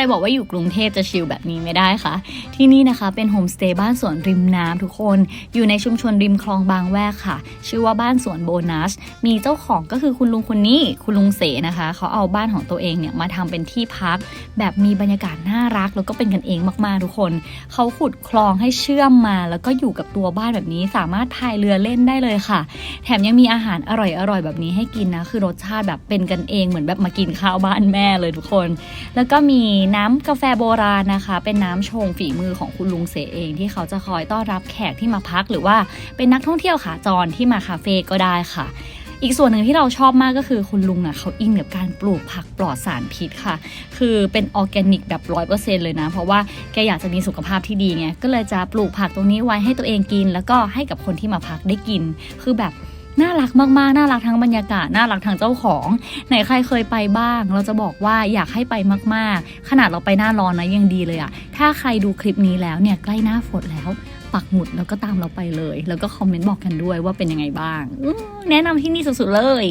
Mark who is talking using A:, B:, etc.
A: รบอกว่าอยู่กรุงเทพจะชิลแบบนี้ไม่ได้คะที่นี่นะคะเป็นโฮมสเตย์บ้านสวนริมน้ำทุกคน อยู่ในชุมชนริมคลองบางแวกค่ะ ชื่อว่าบ้านสวนโบนัส มีเจ้าของก็คือคุณลุงคนนี้ คุณลุงเสนะคะ เขาเอาบ้านของตัวเองเนี่ยมาทำเป็นที่พัก แบบมีบรรยากาศน่ารัก แล้วก็เป็นกันเองมากๆทุกคน เขาขุดคลองให้เชื่อมมา แล้วก็อยู่กับตัวบ้านแบบนี้ สามารถพายเรือเล่นได้เลยค่ะ แถมยังมีอาหารอร่อยๆแบบนี้ให้กินนะ คือรสชาติแบบเป็นกันเองเหมือนแบบมากินข้าวบ้านแม่เลยทุกคน แล้วก็มีน้ำกาแฟโบราณนะคะ เป็นน้ำชงฝีมือของคุณลุงเสเอง ที่เขาจะคอยต้อนรับแขกที่มาพัก หรือว่าเป็นนักท่องเที่ยวขาจรที่มาคาเฟ่ก็ได้ค่ะอีกส่วนหนึ่งที่เราชอบมากก็คือคุณลุงอะเขาอินกับการปลูกผักปลอดสารพิษค่ะ คือเป็นออร์แกนิกแบบร้อยเปอร์เซ็นเลยนะ เพราะว่าแกอยากจะมีสุขภาพที่ดีไง ก็เลยจะปลูกผักตรงนี้ไว้ให้ตัวเองกิน แล้วก็ให้กับคนที่มาพักได้กิน คือแบบ น่ารักมากๆ น่ารักทั้งบรรยากาศ น่ารักทั้งเจ้าของ ไหนใครเคยไปบ้าง เราจะบอกว่าอยากให้ไปมากๆ ขนาดเราไปหน้าร้อนนะยังดีเลยอะถ้าใครดูคลิปนี้แล้วเนี่ยใกล้หน้าฝนแล้วปักหมุดแล้วก็ตามเราไปเลย แล้วก็คอมเมนต์บอกกันด้วยว่าเป็นยังไงบ้าง แนะนำที่นี่สุดๆเลย